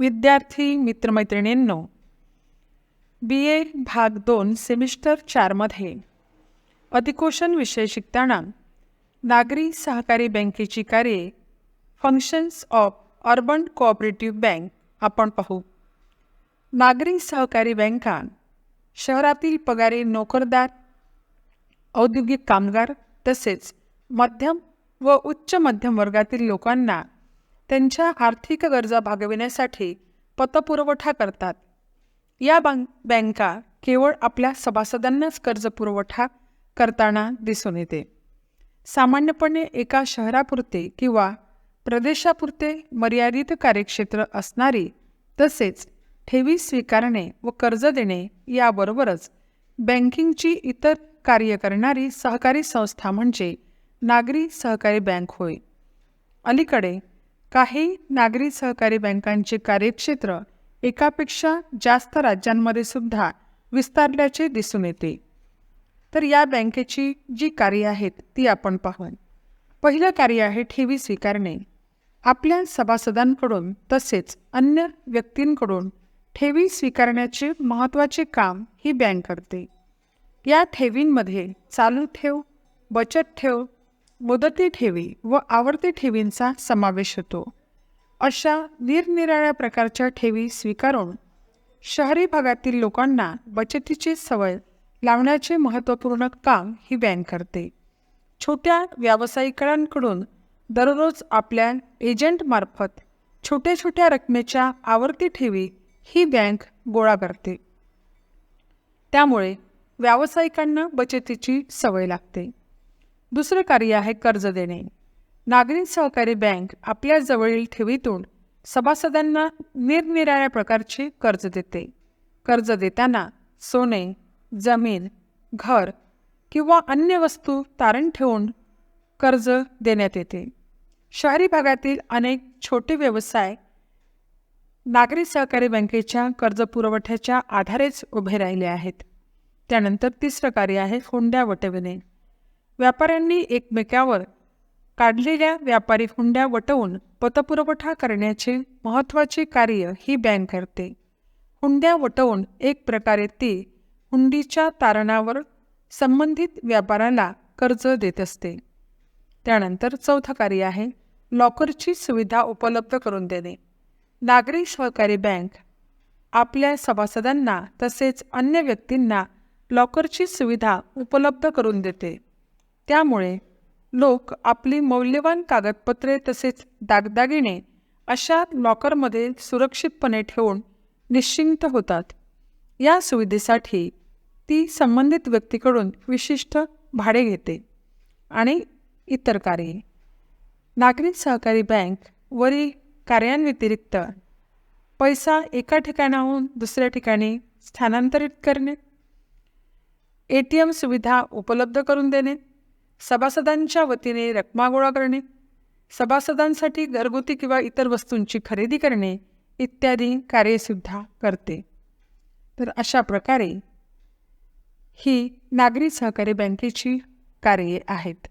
विद्यार्थी मित्रमैत्रिणींनो बी ए भाग दोन सेमिस्टर चारमध्ये अधिकोषण विषय शिकताना नागरी सहकारी बँकेची कार्ये functions of urban cooperative bank आपण पाहू. नागरी सहकारी बँका शहरातील पगारी नोकरदार औद्योगिक कामगार तसेच मध्यम व उच्च मध्यम वर्गातील लोकांना त्यांच्या आर्थिक गरजा भागविण्यासाठी पतपुरवठा करतात. या बँक बँका केवळ आपल्या सभासदांनाच कर्ज पुरवठा करताना दिसून येते. सामान्यपणे एका शहरापुरते किंवा प्रदेशापुरते मर्यादित कार्यक्षेत्र असणारी तसेच ठेवी स्वीकारणे व कर्ज देणे याबरोबरच बँकिंगची इतर कार्य करणारी सहकारी संस्था म्हणजे नागरी सहकारी बँक होय. अलीकडे काही नागरी सहकारी बँकांचे कार्यक्षेत्र एकापेक्षा जास्त राज्यांमध्ये सुद्धा विस्तारल्याचे दिसून येते. तर या बँकेची जी कार्य आहेत ती आपण पाहून. पहिलं कार्य आहे ठेवी स्वीकारणे. आपल्या सभासदांकडून तसेच अन्य व्यक्तींकडून ठेवी स्वीकारण्याचे महत्त्वाचे काम ही बँक करते. या ठेवींमध्ये चालू ठेव बचत ठेव मुदती ठेवी व आवर्ती ठेवींचा समावेश होतो. अशा निरनिराळ्या प्रकारच्या ठेवी स्वीकारून शहरी भागातील लोकांना बचतीची सवय लावण्याचे महत्त्वपूर्ण काम ही बँक करते. छोट्या व्यावसायिकांकडून दररोज आपल्या एजंटमार्फत छोट्या छोट्या रकमेच्या आवर्ती ठेवी ही बँक गोळा करते. त्यामुळे व्यावसायिकांना बचतीची सवय लागते. दुसरं कार्य आहे कर्ज देणे. नागरी सहकारी बँक आपल्या जवळील ठेवीतून सभासदांना निरनिराळ्या प्रकारचे कर्ज देते. कर्ज देताना सोने जमीन घर किंवा अन्य वस्तू तारण ठेवून कर्ज देण्यात येते. शहरी भागातील अनेक छोटे व्यवसाय नागरी सहकारी बँकेच्या कर्ज पुरवठ्याच्या आधारेच उभे राहिले आहेत. त्यानंतर तिसरं कार्य आहे हुंड्या वटविणे. व्यापाऱ्यांनी एकमेकावर काढलेल्या व्यापारी हुंड्या वटवून पतपुरवठा करण्याचे महत्त्वाचे कार्य ही बँक करते. हुंड्या वटवून एक प्रकारे ती हुंडीच्या तारणावर संबंधित व्यापाऱ्याला कर्ज देत असते. त्यानंतर चौथं कार्य आहे लॉकरची सुविधा उपलब्ध करून देणे. नागरी सहकारी बँक आपल्या सभासदांना तसेच अन्य व्यक्तींना लॉकरची सुविधा उपलब्ध करून देते. त्यामुळे लोक आपली मौल्यवान कागदपत्रे तसेच दागदागिने अशा लॉकरमध्ये सुरक्षितपणे ठेवून निश्चिंत होतात. या सुविधेसाठी ती संबंधित व्यक्तीकडून विशिष्ट भाडे घेते आणि इतर कार्ये. नागरी सहकारी बँक वरील कार्यांव्यतिरिक्त पैसा एका ठिकाणाहून दुसऱ्या ठिकाणी स्थानांतरित करणे. ए टी एम सुविधा उपलब्ध करून देणे. सभासदांच्या वतीने रकमा गोळा करणे सभासदांसाठी घरगुती किंवा इतर वस्तूंची खरेदी करणे इत्यादी कार्यसुद्धा करते. तर अशा प्रकारे ही नागरी सहकारी बँकेची कार्ये आहेत.